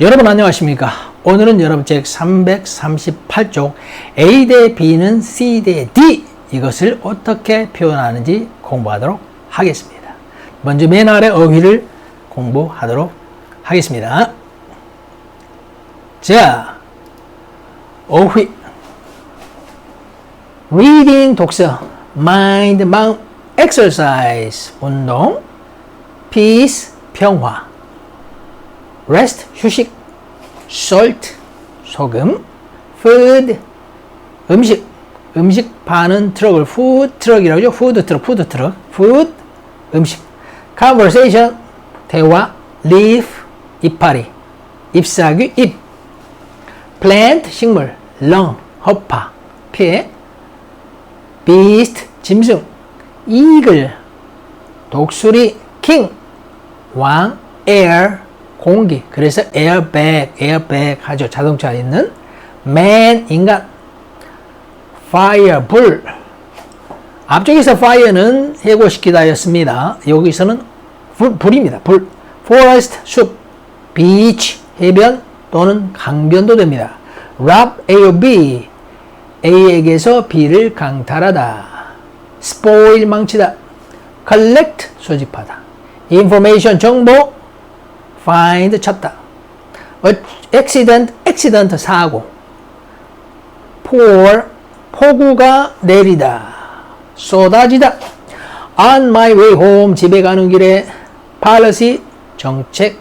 여러분 안녕하십니까? 오늘은 여러분 책 338쪽 A 대 B는 C 대 D 이것을 어떻게 표현하는지 공부하도록 하겠습니다. 먼저 맨 아래 어휘를 공부하도록 하겠습니다. 자, 어휘 reading 독서 mind 마음 exercise 운동 peace 평화 rest 휴식 salt 소금 food 음식 음식 파는 트럭을 food 트럭이라고 하죠 food 트럭 food 트럭 food 음식 conversation 대화 leaf 이파리 잎사귀 잎 plant 식물 lung 허파 폐 beast 짐승 eagle 독수리 king 왕 air 공기 그래서 에어백 에어백 하죠. 자동차에 있는 man 인간. fire 불 앞쪽에서 fire는 해고시키다였습니다. 여기서는 불, 불입니다. 불. forest 숲 beach 해변 또는 강변도 됩니다. rob A B. A에게서 B를 강탈하다. spoil 망치다. collect 소집하다. information 정보 find 찾다. accident accident 사고. pour 폭우가 내리다. 쏟아지다. on my way home 집에 가는 길에 policy 정책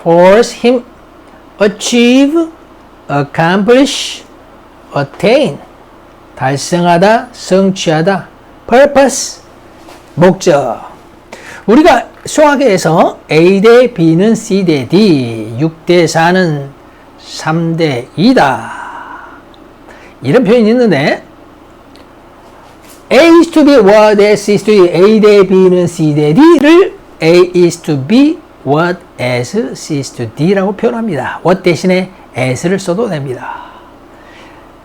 force 힘 achieve accomplish attain 달성하다 성취하다 purpose 목적 우리가 수학에서 A 대 B는 C 대 D, 6 대 4는 3 대 2다. 이런 표현이 있는데 A is to be what S is to be A 대 B는 C 대 D를 A is to be what S, C is to D라고 표현합니다. what 대신에 S를 써도 됩니다.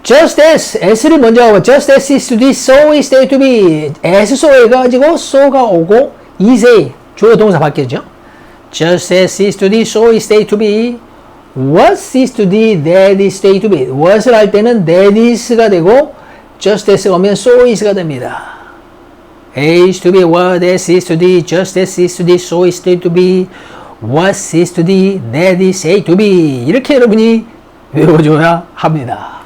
Just as, S를 먼저 하고 just as is to be, so is they to be S, so 해가지고 so가 오고 is에 주어 동사 바뀌었죠. Just as is to be, so is they to be. What is to be, that is they to be. what을 할 때는 that is가 되고 just as가 오면 so is가 됩니다. Is to be, what as is to be, just as is to be, so is they to be. What is to be, that is A to be. 이렇게 여러분이 외워줘야 합니다.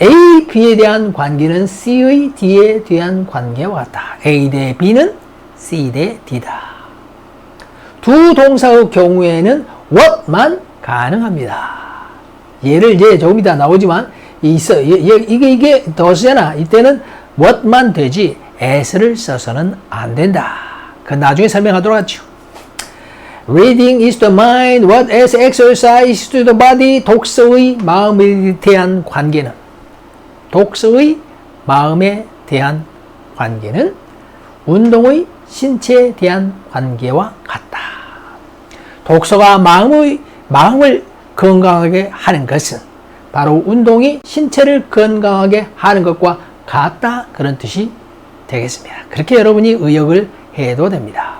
A, B에 대한 관계는 C의 D에 대한 관계와 같다. A 대 B는 C 대 D다. 두 동사의 경우에는 what만 가능합니다. 예를 이제 조금 이따 나오지만 있어. 이게 이게 더스잖아. 이때는 what만 되지 as를 써서는 안 된다. 그 나중에 설명하도록 하죠. Reading is the mind, what as exercise to the body. 독서의 마음에 대한 관계는 독서의 마음에 대한 관계는 운동의 신체에 대한 관계와 같다. 독서가 마음의, 마음을 건강하게 하는 것은 바로 운동이 신체를 건강하게 하는 것과 같다. 그런 뜻이 되겠습니다. 그렇게 여러분이 의역을 해도 됩니다.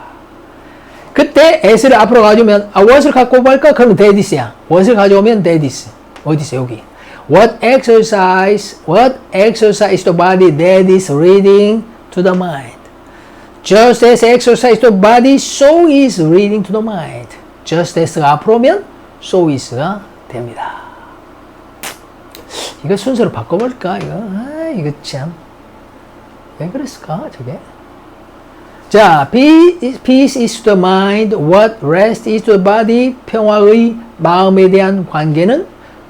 그때 s를 앞으로 가져오면 아, what을 갖고 볼까? 그럼 that is야. what을 가져오면 that is. 어디 있어? 여기. What exercise, what exercise the body that is reading to the mind. Just as exercise the body, so is reading to the mind. Just as가 앞으로 오면 so is가 됩니다. 이거 순서를 바꿔볼까? 이거, 아, 이거 참. 왜 그랬을까? 저게? 자, peace is the mind, what rest is the body, 평화의 마음에 대한 관계는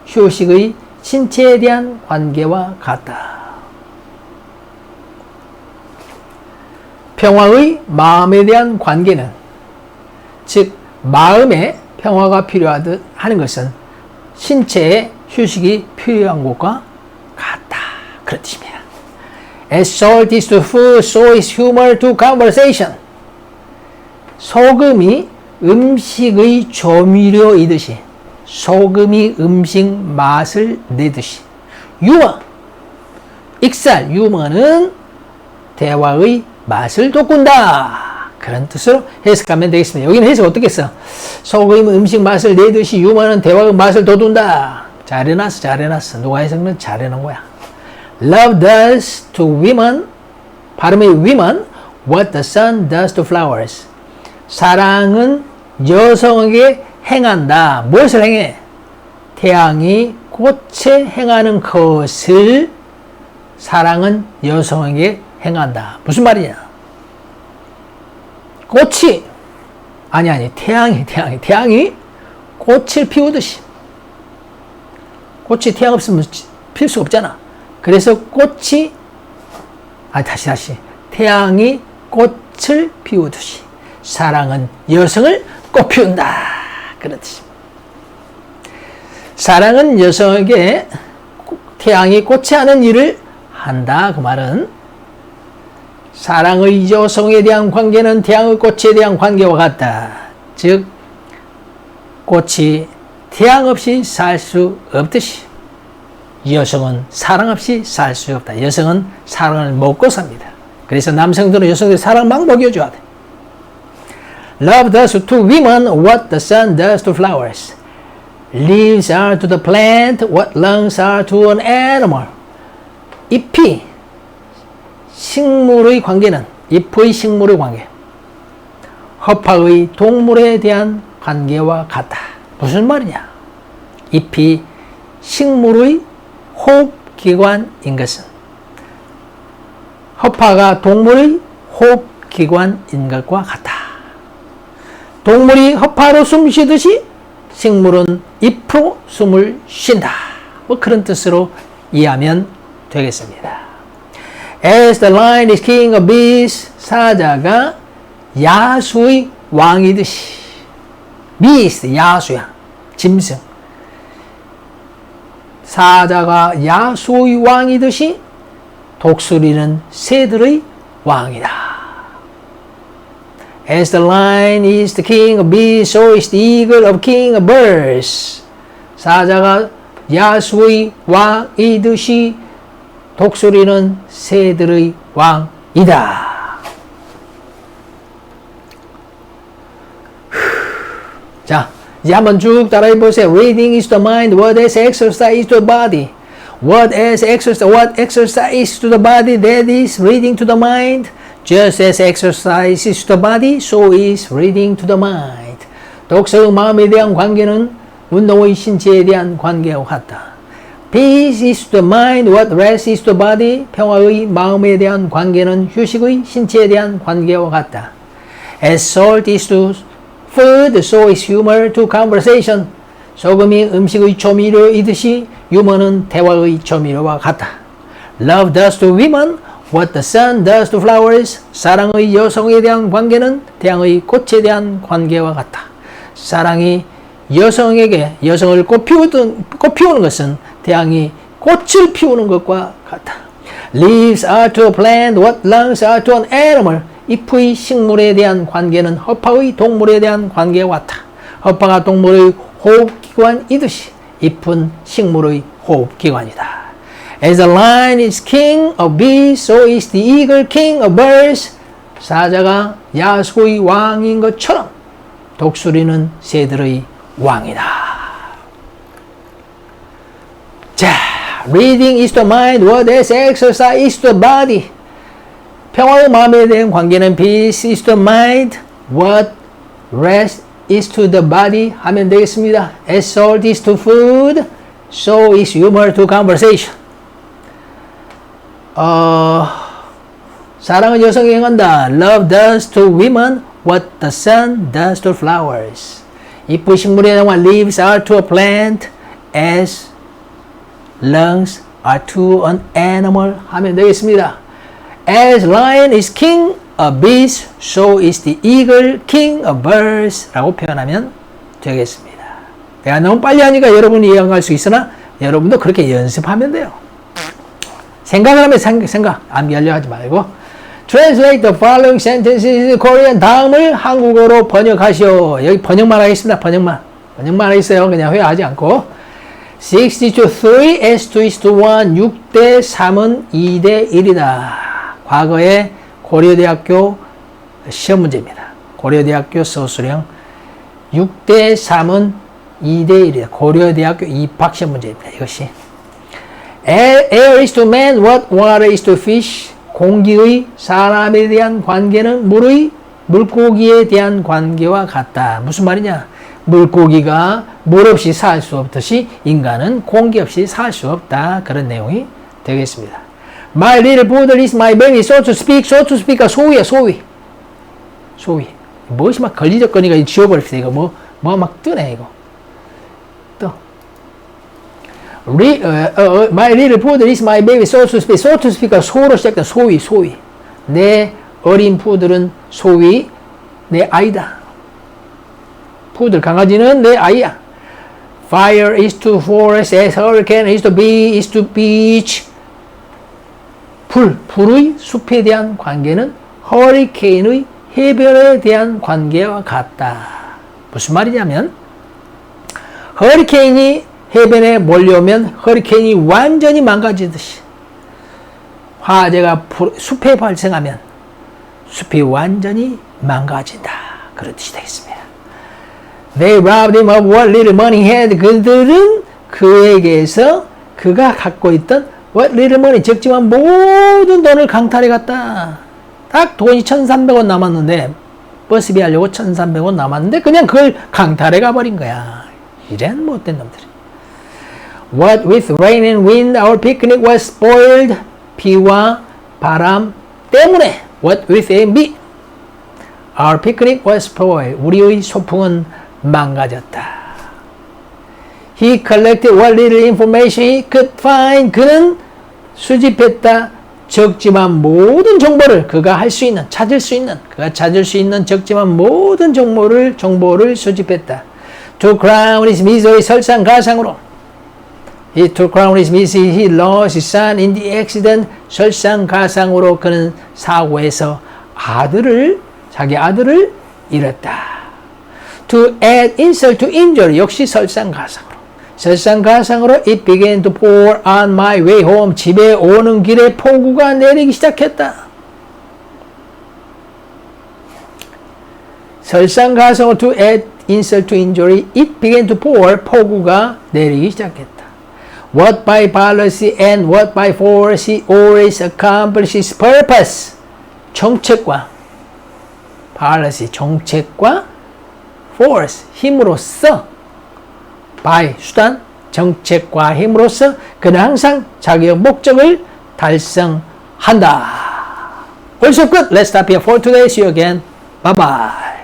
휴식의 신체에 대한 관계와 같다. 평화의 마음에 대한 관계는 즉 마음에 평화가 필요하듯 하는 것은 신체의 휴식이 필요한 것과 같다. 그런 뜻입니다. As salt is to food, so is humor to conversation. 소금이 음식의 조미료이듯이 소금이 음식 맛을 내듯이 유머, 익살, 유머는 대화의 맛을 돋군다. 그런 뜻으로 해석하면 되겠습니다. 여기는 해석 어떻게 써? 소금 음식 맛을 내듯이 유머는 대화의 맛을 돋운다. 잘 해놨어, 잘 해놨어. 누가 해석은 잘해놓은 거야. Love does to women, 발음이 women, what the sun does to flowers. 사랑은 여성에게 행한다. 무엇을 행해? 태양이 꽃에 행하는 것을 사랑은 여성에게 행한다. 무슨 말이냐? 꽃이 아니 아니 태양이 태양이 태양이 꽃을 피우듯이. 꽃이 태양 없으면 필수 없잖아. 그래서 꽃이 아 다시 다시. 태양이 꽃을 피우듯이. 사랑은 여성을 꽃 피운다. 그런 뜻입니다. 사랑은 여성에게 태양이 꽃이 하는 일을 한다. 그 말은 사랑의 여성에 대한 관계는 태양의 꽃에 대한 관계와 같다. 즉 꽃이 태양 없이 살 수 없듯이 여성은 사랑 없이 살 수 없다. 여성은 사랑을 먹고 삽니다. 그래서 남성들은 여성들 사랑을 막 먹여줘야 돼. Love does to women what the sun does to flowers. Leaves are to the plant what lungs are to an animal. 잎이 식물의 관계는 잎의 식물의 관계. 허파의 동물에 대한 관계와 같다. 무슨 말이냐? 잎이 식물의 호흡기관인 것은 허파가 동물의 호흡기관인 것과 같다. 동물이 허파로 숨 쉬듯이 식물은 잎으로 숨을 쉰다. 뭐 그런 뜻으로 이해하면 되겠습니다. As the lion is king of beasts, 사자가 야수의 왕이듯이 beast, 야수야, 짐승. 사자가 야수의 왕이듯이 독수리는 새들의 왕이다. As the lion is the king of beasts, so is the eagle of king of birds. 사자가 야수의 왕이듯이 독수리는 새들의 왕이다. 자, 이제 한번 쭉 따라해 보세요. Reading is the mind, what is exercise is the body. What is exercise? What exercise to the body? That is reading to the mind. Just as exercise is to the body, so is reading to the mind. 독서의 마음에 대한 관계는 운동의 신체에 대한 관계와 같다. Peace is the mind, what rest is the body. 평화의 마음에 대한 관계는 휴식의 신체에 대한 관계와 같다. As salt is to food, so is humor to conversation. 소금이 음식의 조미료이듯이 유머는 대화의 조미료와 같다. Love does to women what the sun does to flowers. 사랑의 여성에 대한 관계는 태양의 꽃에 대한 관계와 같다. 사랑이 여성에게 여성을 꽃 피우던 꽃 피우는 것은 태양이 꽃을 피우는 것과 같다. Leaves are to plant what lungs are to an animal. 잎의 식물에 대한 관계는 허파의 동물에 대한 관계와 같다. 허파가 동물의 호흡기관이듯이 잎은 식물의 호흡기관이다. As a lion is king of beasts, so is the eagle king of birds. 사자가 야수의 왕인 것처럼 독수리는 새들의 왕이다. 자, reading is the mind, what is exercise is the body. 평화의 마음에 대한 관계는 peace is the mind, what rest is to the body 하면 되겠습니다. As salt is to food, so is humor to conversation. 어, 사랑은 여성에 행한다. Love does to women what the sun does to flowers. 잎의 식물에 대한 leaves are to a plant as lungs are to an animal 하면 되겠습니다. As lion is king of beasts, so is the eagle king of birds 라고 표현하면 되겠습니다. 내가 너무 빨리 하니까 여러분이 이해할 수 있으나 여러분도 그렇게 연습하면 돼요. 생각을 하면 생각, 생각 암기하려 하지 말고 Translate the following sentences in Korean. 다음을 한국어로 번역하시오. 여기 번역만 하겠습니다. 번역만. 번역만 하겠어요. 그냥 회화하지 않고. 60 to 3 S to is to 1 6대 3은 2대 1이다. 과거에 고려대학교 시험 문제입니다. 고려대학교 서술형 6대 3은 2대 1이다. 고려대학교 입학 시험 문제입니다. 이것이 air is to man what water is to fish. 공기의 사람에 대한 관계는 물의 물고기에 대한 관계와 같다. 무슨 말이냐? 물고기가 물 없이 살 수 없듯이 인간은 공기 없이 살 수 없다. 그런 내용이 되겠습니다. My little poodle is my baby, so to speak. So to speak가 소위야, 소위. 소위. 무엇이 막 걸리적거리가 지워버립시다. 이거 뭐, 뭐 막 뜨네, 이거. 또. Re, 어, 어, my little poodle is my baby, so to speak. So to speak가 소로 시작된 소위, 소위. 내 어린 푸들은 소위, 내 아이다. 푸들, 강아지는 내 아이야. Fire is to forest as hurricane is to bee is to beach. 불, 불의 숲에 대한 관계는 허리케인의 해변에 대한 관계와 같다. 무슨 말이냐면 허리케인이 해변에 몰려오면 허리케인이 완전히 망가지듯이 화재가 불- 숲에 발생하면 숲이 완전히 망가진다. 그런 뜻이 되겠습니다. They robbed him of what little money he had. 그들은 그에게서 그가 갖고 있던 what little money 적지만 모든 돈을 강탈해 갔다. 딱 돈이 1,300원 남았는데 버스비 하려고 1,300원 남았는데 그냥 그걸 강탈해 가버린 거야. 이런 못된 놈들이. What with rain and wind our picnic was spoiled. 비와 바람 때문에 what with A B our picnic was spoiled. 우리의 소풍은 망가졌다. He collected what little information he could find. 그는 수집했다. 적지만 모든 정보를 그가 할 수 있는 찾을 수 있는 그가 찾을 수 있는 적지만 모든 정보를 정보를 수집했다. To crown his misery 설상가상으로 He to crown his misery he lost his son in the accident 설상가상으로 그는 사고에서 아들을 자기 아들을 잃었다. To add insult to injury 역시 설상가상으로 설상가상으로 it began to pour on my way home 집에 오는 길에 폭우가 내리기 시작했다. 설상가상으로 to add insult to injury it began to pour 폭우가 내리기 시작했다. What by policy and what by force always accomplishes purpose 정책과 policy 정책과 force 힘으로써 by 수단 정책과 힘으로써 그는 항상 자기의 목적을 달성한다. 벌써 끝. Let's stop here for today. See you again. Bye bye.